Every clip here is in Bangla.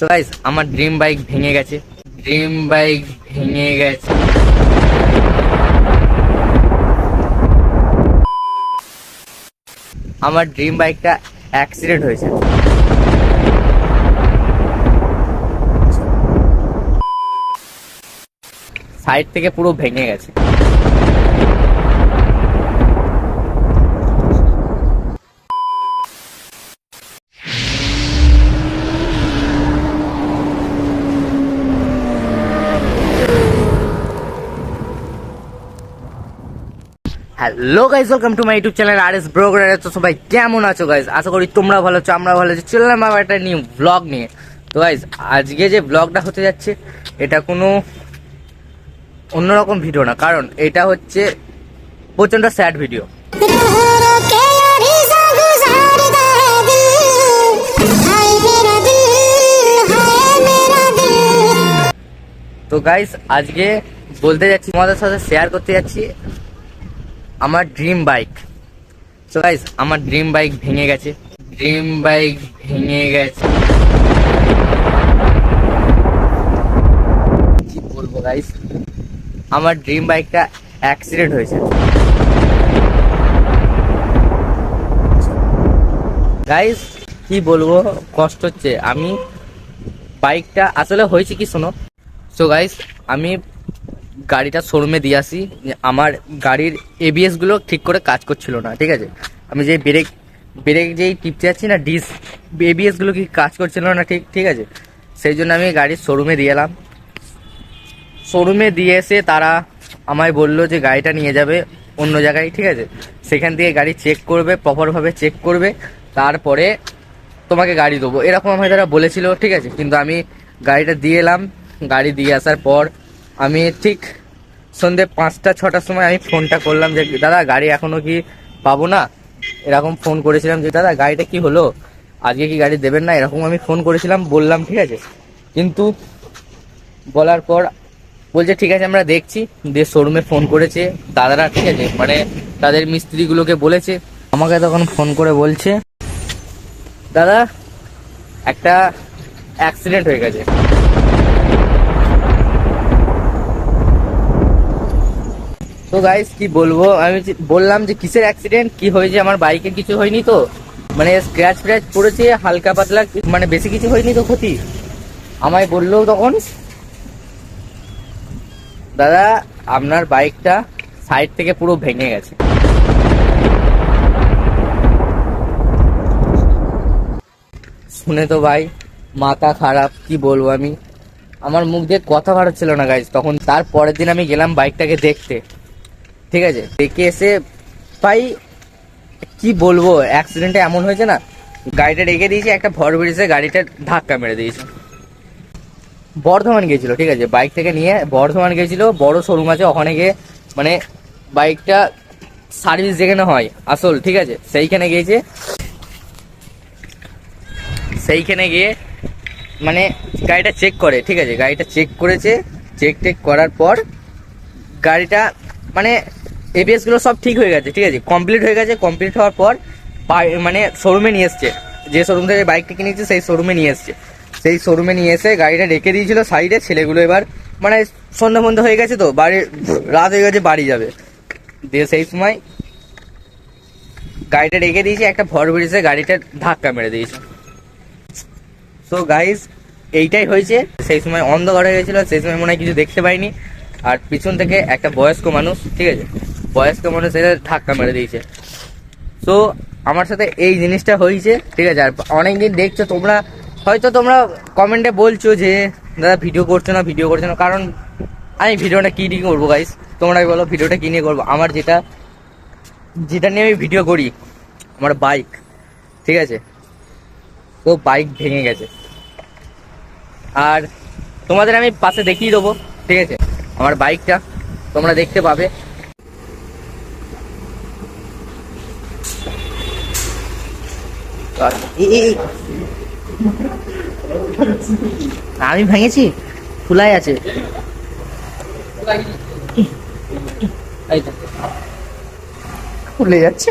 সো গাইস আমার ড্রিম বাইক ভেঙে গেছে। ড্রিম বাইক ভেঙে গেছে। আমার ড্রিম বাইকটা অ্যাক্সিডেন্ট হয়েছে। সাইড থেকে পুরো ভেঙে গেছে। Hello guys welcome to my YouTube channel R S blogger তো সবাই কেমন আছো গাইজ আশা করি তোমরা ভালো আছো আমরা ভালো আছি। চললাম আবার একটা নিউ ব্লগ নিয়ে। তো গাইজ আজকে যে ব্লগটা হতে যাচ্ছে, এটা কোনো অন্যরকম ভিডিও না। কারণ এটা হচ্ছে প্রচণ্ড স্যাড ভিডিও তো গাইজ আজকে বলতে যাচ্ছি, তোমাদের সাথে শেয়ার করতে যাচ্ছি। আমার ড্রিম বাইক তো গাইস আমার ড্রিম বাইক ভেঙে গেছে। ড্রিম বাইক ভেঙে গেছে। কি বলব গাইস আমার ড্রিম বাইকটা অ্যাক্সিডেন্ট হয়েছে। গাইস কি বলব? কষ্ট হচ্ছে। আমি বাইকটা আসলে হয়েছে কি শোনো? সো গাইস আমি গাড়িটা শোরুমে দিয়ে আসি। আমার গাড়ির এবিএসগুলো ঠিক করে কাজ করছিল না, ঠিক আছে? আমি যে ব্রেক ব্রেক যেই টিপতে যাচ্ছি না ডিস এবিএসগুলো কি কাজ করছিল না ঠিক ঠিক আছে? সেই জন্য আমি গাড়ির শোরুমে দিয়ে এলাম। শোরুমে দিয়ে এসে তারা আমায় বলল যে গাড়িটা নিয়ে যাবে অন্য জায়গায়, ঠিক আছে? সেখান থেকে গাড়ি চেক করবে প্রপারভাবে চেক করবে। তারপরে তোমাকে গাড়ি দেবো। এরকম আমায় তারা বলেছিল, ঠিক আছে? কিন্তু আমি গাড়িটা দিয়ে এলাম। গাড়ি দিয়ে আসার পর আমি ঠিক সন্ধে পাঁচটা, ছটার সময় আমি ফোনটা করলাম যে, দাদা, গাড়ি এখনও কি পাবো না? এরকম ফোন করেছিলাম যে, দাদা, গাড়িটা কি হলো? আজকে কি গাড়ি দেবেন না? এরকম আমি ফোন করেছিলাম, বললাম, ঠিক আছে। কিন্তু বলার পর বলছে, ঠিক আছে, আমরা দেখছি। দিয়ে শোরুমে ফোন করেছে দাদারা, ঠিক আছে? মানে তাদের মিস্ত্রিগুলোকে বলেছে। আমাকে তখন ফোন করে বলছে, দাদা, একটা অ্যাক্সিডেন্ট হয়ে গেছে। তো গাইস কি বলব? আমি বললাম যে কিসের অ্যাক্সিডেন্ট কি হয়েছে? আমার বাইকে কিছু হয়নি তো? মানে স্ক্র্যাচ ফ্র্যাচ পড়েছে, হালকা পাতলা মানে বেশি কিছু হয়নি তো ক্ষতি? আমায় বলল তখন, দাদা, আপনার বাইকটা সাইড থেকে পুরো ভেঙে গেছে। শুনে তো ভাই, মাথা খারাপ, কি বলব আমি? আমার মুখ দিয়ে কথা ছিল না গাইজ তখন তার পরের দিন আমি গেলাম বাইকটাকে দেখতে। ঠিক আছে? দেখে এসে ভাই, কি বলব? অ্যাক্সিডেন্টটা এমন হয়েছে না, গাড়িটা রেখে দিয়েছে, একটা ভর বেরিয়েছে, গাড়িটা ধাক্কা মেরে দিয়েছে। বর্ধমান গিয়েছিল, ঠিক আছে? বাইক থেকে নিয়ে বর্ধমান গিয়েছিল, বড় শোরুম আছে, ওখানে গিয়ে মানে বাইকটা সার্ভিস যেখানে হয়, আসল, ঠিক আছে? সেইখানে গিয়েছে। সেইখানে গিয়ে মানে গাড়িটা চেক করে, ঠিক আছে? গাড়িটা চেক করেছে চেক টেক করার পর গাড়িটা মানে এবিএসগুলো সব ঠিক হয়ে গেছে, ঠিক আছে? কমপ্লিট হয়ে গেছে কমপ্লিট হওয়ার পর মানে শোরুমে নিয়ে এসছে। যে শোরুম থেকে বাইকটা কিনেছে সেই শোরুমে নিয়ে এসছে। সেই শোরুমে নিয়ে এসে গাড়িটা রেখে দিয়েছিল সাইডে ছেলেগুলো এবার মানে সন্ধ্যা ফন্ধা হয়ে গেছে তো, বাড়ি, রাত হয়ে গেছে, বাড়ি যাবে। দিয়ে সেই সময় গাড়িটা রেখে দিয়েছে, একটা ভর বেরিয়েছে গাড়িটা ধাক্কা মেরে দিয়েছে। সো গাইজ এইটাই হয়েছে। সেই সময় অন্ধকার হয়ে গেছিল, সেই সময় মনে হয় কিছু দেখতে পাইনি। আর পিছন থেকে একটা বয়স্ক মানুষ, ঠিক আছে? বয়স্ক মানুষ এসে ধাক্কা মেরে দিয়েছে। সো আমার সাথে এই জিনিসটা হয়েছে, ঠিক আছে? আর অনেকদিন দেখছ তোমরা, হয়তো তোমরা কমেন্টে বলছো যে, দাদা ভিডিও করছ না ভিডিও করছ না? কারণ আমি ভিডিওটা কী নিয়ে করব গাইস তোমরাই বলো, ভিডিওটা কী নিয়ে করব? আমার যেটা যেটা নিয়ে আমি ভিডিও করি, আমার বাইক ঠিক আছে? তো বাইক ভেঙে গেছে। আর তোমাদের আমি পাশে দেখিয়ে দেবো, ঠিক আছে? আমার বাইকটা তোমরা দেখতে পাবে। আমি ভেঙেছি? ফুলাই আছে। খুলে যাচ্ছে।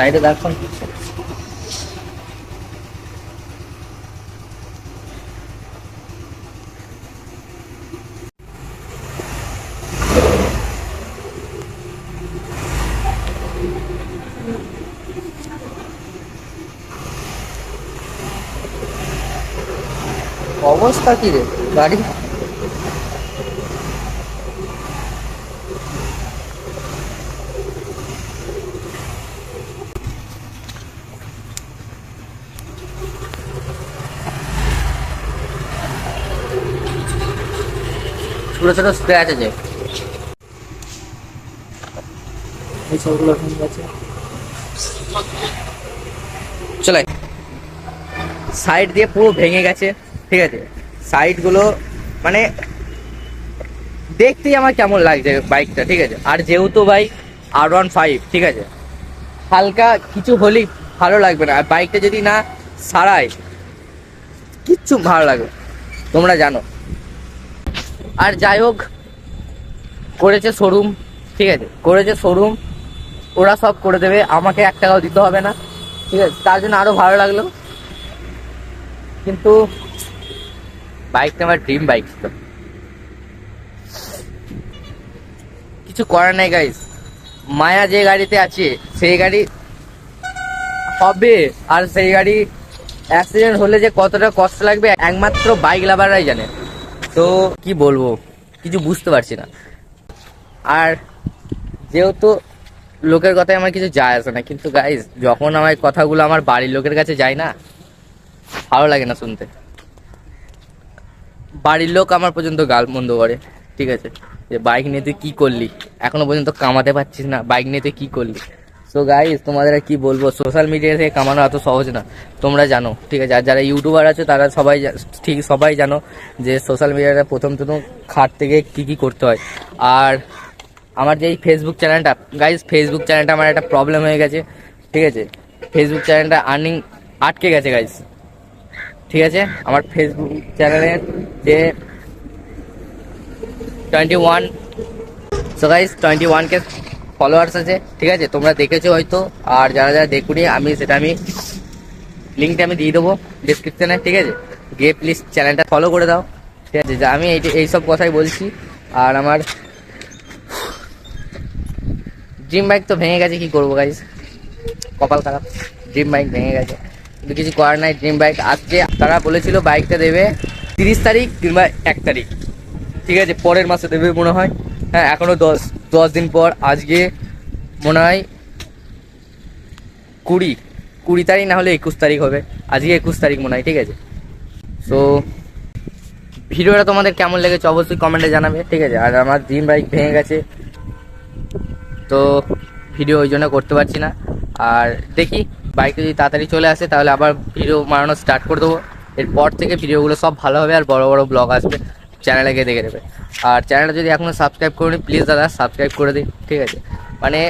সাইডে দেখুন। অবস্থা কি রে? গাড়ি ছোট ছোট স্ক্র্যাচ আছে। এই সবগুলো ভেঙে গেছে। চলে। সাইড দিয়ে পুরো ভেঙে গেছে ঠিক আছে? সাইডগুলো মানে দেখতেই আমার কেমন লাগছে বাইকটা ঠিক আছে? আর যেহেতু বাইক আর ওয়ান ফাইভ ঠিক আছে? হালকা কিছু হলেই ভালো লাগবে না। আর বাইকটা যদি না সারায় কিচ্ছু ভালো লাগবে তোমরা জানো। আর যাই হোক, করেছে শোরুম ঠিক আছে, করেছে শোরুম ওরা সব করে দেবে, আমাকে এক টাকাও দিতে হবে না, ঠিক আছে, তার জন্য আরও ভালো লাগল। কিন্তু বাইকটা আমার ড্রিম বাইক ছিল। কিছু করার নাই গাইস মায়া যে গাড়িতে আছে, সেই গাড়ি হবে, আর সেই গাড়ি অ্যাক্সিডেন্ট হলে যে কতটা কষ্ট লাগবে, একমাত্র বাইক লাভাররাই জানে। তো কি বলব, কিছু বুঝতে পারছি না। আর যেহেতু লোকের কথায় আমার কিছু যায় আসে না, কিন্তু গাইস যখন আমার কথাগুলো আমার বাড়ির লোকের কাছে যায় না, ভালো লাগে না শুনতে। বাড়ির লোক আমার পর্যন্ত গাল মন্দ করে, ঠিক আছে? যে বাইক নিয়ে তুই কী করলি? এখনও পর্যন্ত কামাতে পারছিস না বাইক নিয়ে তুই কী করলি? সো গাইস তোমাদের কি বলব? সোশ্যাল মিডিয়া থেকে কামানো এত সহজ না। তোমরা জানো, ঠিক আছে? আর যারা ইউটিউবার আছে, তারা সবাই ঠিক, সবাই জানো যে সোশ্যাল মিডিয়াটা প্রথম প্রথম খাট থেকে কি কি করতে হয়। আর আমার যে এই ফেসবুক চ্যানেলটা গাইস ফেসবুক চ্যানেলটা আমার একটা প্রবলেম হয়ে গেছে, ঠিক আছে? ফেসবুক চ্যানেলটা আর্নিং আটকে গেছে গাইস ঠিক আছে? আমার ফেসবুক চ্যানেলের যে twenty one so guys twenty one K followers আছে, ঠিক আছে? তোমরা দেখেছ হয়তো, আর যারা যারা দেখুনি, আমি সেটা আমি লিঙ্কটা আমি দিয়ে দেবো ডিসক্রিপশানে ঠিক আছে? গিয়ে প্লিজ চ্যানেলটা ফলো করে দাও, ঠিক আছে? আমি এই এইসব কথাই বলছি, আর আমার ড্রিম বাইক তো ভেঙে গেছে, কি করব গাইস কপাল খারাপ ড্রিম বাইক ভেঙে গেছে। কিন্তু কিছু করার নাই ড্রিম বাইক আসছে। তারা বলেছিল বাইকটা দেবে তিরিশ তারিখ কিংবা এক তারিখ, ঠিক আছে? পরের মাসে দেবে মনে হয় হ্যাঁ এখনও দশ। দশ দিন পর আজকে মনে হয় কুড়ি কুড়ি তারিখ না হলে একুশ তারিখ হবে। আজকে একুশ তারিখ মনে হয়, ঠিক আছে? সো ভিডিওটা তোমাদের কেমন লেগেছে অবশ্যই কমেন্টে জানাবে, ঠিক আছে? আর আমার ড্রিম বাইক ভেঙে গেছে, তো ভিডিও ওই জন্য করতে পারছি না। আর দেখি বাইক যদি তাড়াতাড়ি চলে আসে, তাহলে আবার ভিডিও মারানো স্টার্ট করে দেবো। এরপর থেকে ভিডিওগুলো সব ভালো হবে আর বড় বড় ব্লগ আসবে। চ্যানেলে গিয়ে দেখে নেবে। আর চ্যানেলটা যদি এখনও সাবস্ক্রাইব করে প্লিজ দাদা সাবস্ক্রাইব করে দিই ঠিক আছে? মানে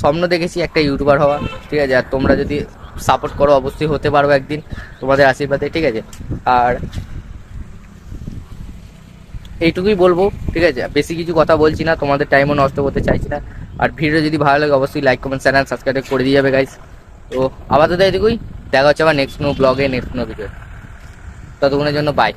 স্বপ্ন দেখেছি একটা ইউটিউবার হওয়া, ঠিক আছে? আর তোমরা যদি সাপোর্ট করো, অবশ্যই হতে পারব একদিন তোমাদের আশীর্বাদে, ঠিক আছে? আর এইটুকুই বলব, ঠিক আছে? বেশি কিছু কথা বলছি না, তোমাদের টাইমও নষ্ট করতে চাইছি না। আর ভিডিও যদি ভালো লাগে, অবশ্যই লাইক কমেন্ট চ্যানেল সাবস্ক্রাইব করে দিয়ে যাবে গাইস তো আপাতত এইটুকুই। দেখা হচ্ছে আবার নেক্সট নো ব্লগে নেক্সট নো ভিডিও ততক্ষণের জন্য বাই